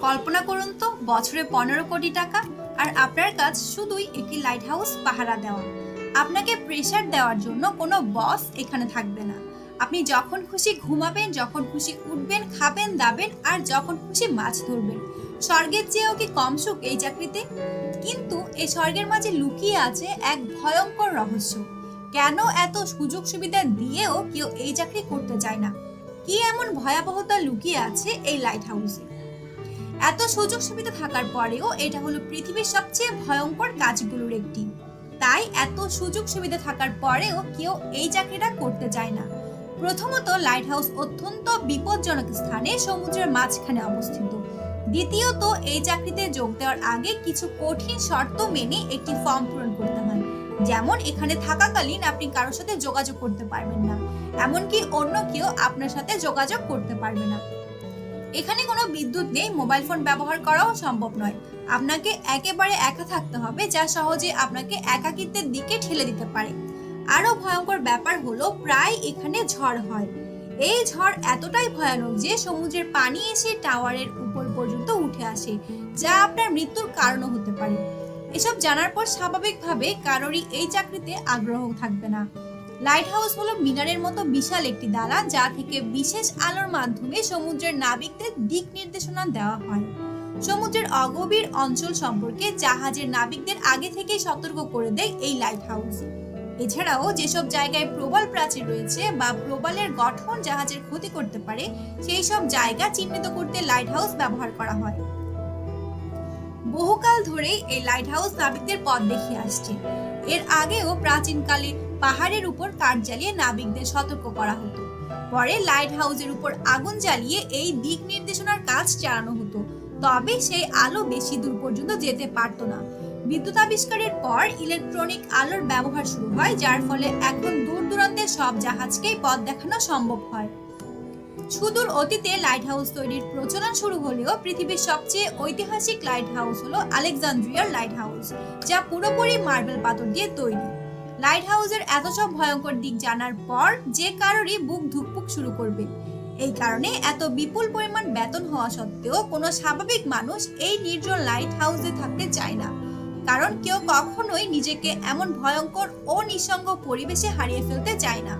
কল্পনা করুন তো, বছরে পনেরো কোটি টাকা আর আপনার কাজ শুধুই একটি লাইট হাউস পাহারা দেওয়া। আপনাকে প্রেশার দেওয়ার জন্য কোনো বস এখানে থাকবে না। আপনি যখন খুশি ঘুমাবেন, যখন খুশি উঠবেন, খাবেন, দাবেন আর যখন খুশি মাছ ধরবেন। স্বর্গের চেয়েও কি কম সুখ এই চাকরিতে? কিন্তু এই স্বর্গের মাঝে লুকিয়ে আছে এক ভয়ঙ্কর রহস্য। কেন এত সুযোগ সুবিধা দিয়েও কেউ এই চাকরি করতে চায় না? কি এমন ভয়াবহতা লুকিয়ে আছে এই লাইট হাউসে এত সুযোগ সুবিধা থাকার পরেও এটা হলো পৃথিবীর সবচেয়ে ভয়ঙ্কর কাজগুলোর একটি। তাই এত সুযোগ সুবিধা থাকার পরেও কেউ এই চাকরিটা করতে চায় না। প্রথমত লাইট হাউস অত্যন্ত বিপজ্জনক স্থানে সমুদ্রের মাঝখানে অবস্থিত। দ্বিতীয়ত এই চাকরিতে যোগ দেওয়ার আগে কিছু কঠিন শর্ত মেনে একটি ফর্ম পূরণ করতে হয়। যেমন এখানে থাকাকালীন আপনি কারোর সাথে যোগাযোগ করতে পারবেন না, এমনকি অন্য কেউ আপনার সাথে যোগাযোগ করতে পারবে না। এখানে কোনো বিদ্যুৎ নেই, মোবাইল ফোন ব্যবহার করাও সম্ভব নয়। আপনাকে একেবারে একা থাকতে হবে, যা সহজে আপনাকে একাকিত্বের দিকে ঠেলে দিতে পারে। আরও ভয়ঙ্কর ব্যাপার হলো, প্রায় এখানে ঝড় হয়। এই ঝড় এতটাই ভয়ানক যে সমুদ্রের পানি এসে টাওয়ারের উপর পর্যন্ত উঠে আসে, যা আপনার মৃত্যুর কারণও হতে পারে। এসব জানার পর স্বাভাবিকভাবে কারোরই এই চাকরিতে আগ্রহ থাকবে না। লাইট হাউস হলো মিনারের মতো বিশাল একটি দালান যা থেকে বিশেষ আলোর মাধ্যমে সমুদ্রের নাবিকদের দিক নির্দেশনা দেওয়া হয়। সমুদ্রের অগভীর অঞ্চল সম্পর্কে জাহাজের নাবিকদের আগে থেকেই সতর্ক করে দেয় এই লাইট হাউস এছাড়াও যেসব জায়গায় প্রবল প্রাচীর রয়েছে বা প্রবালের গঠন জাহাজের ক্ষতি করতে পারে, সেই সব জায়গা চিহ্নিত করতে লাইট হাউস ব্যবহার করা হয়। বহুকাল ধরেই এই লাইট হাউস নাবিকদের পথ দেখিয়ে আসছে। এর আগেও প্রাচীনকালে পাহাড়ের উপর কাঠ জ্বালিয়ে নাবিকদের সতর্ক করা হতো। পরে লাইট হাউসের উপর আগুন জ্বালিয়ে এই দিক নির্দেশনার কাজ চালানো হতো। তবে সেই আলো বেশি দূর পর্যন্ত যেতে পারতো না। বিদ্যুৎ আবিষ্কারের পর ইলেকট্রনিক আলোর ব্যবহার শুরু হয়, যার ফলে এখন দূর দূরান্তের সব জাহাজকেই পথ দেখানো সম্ভব হয়। সুদূর অতীতে লাইট হাউস তৈরির প্রচলন শুরু হলেও পৃথিবীর সবচেয়ে ঐতিহাসিক লাইট হাউস হলো আলেকজান্দ্রিয়ার লাইট হাউস যা পুরোপুরি মার্বেল পাথর দিয়ে তৈরি। লাইট হাউসের এত সব ভয়ঙ্কর দিক জানার পর যে কারোরই বুক ধুকপুক শুরু করবে। এই কারণে এত বিপুল পরিমাণ বেতন হওয়া সত্ত্বেও কোনো স্বাভাবিক মানুষ এই নির্জন লাইট হাউসে থাকতে চায় না। কারণ কেউ কখনোই নিজেকে এমন ভয়ঙ্কর ও নিঃসঙ্গ পরিবেশে হারিয়ে ফেলতে চায় না।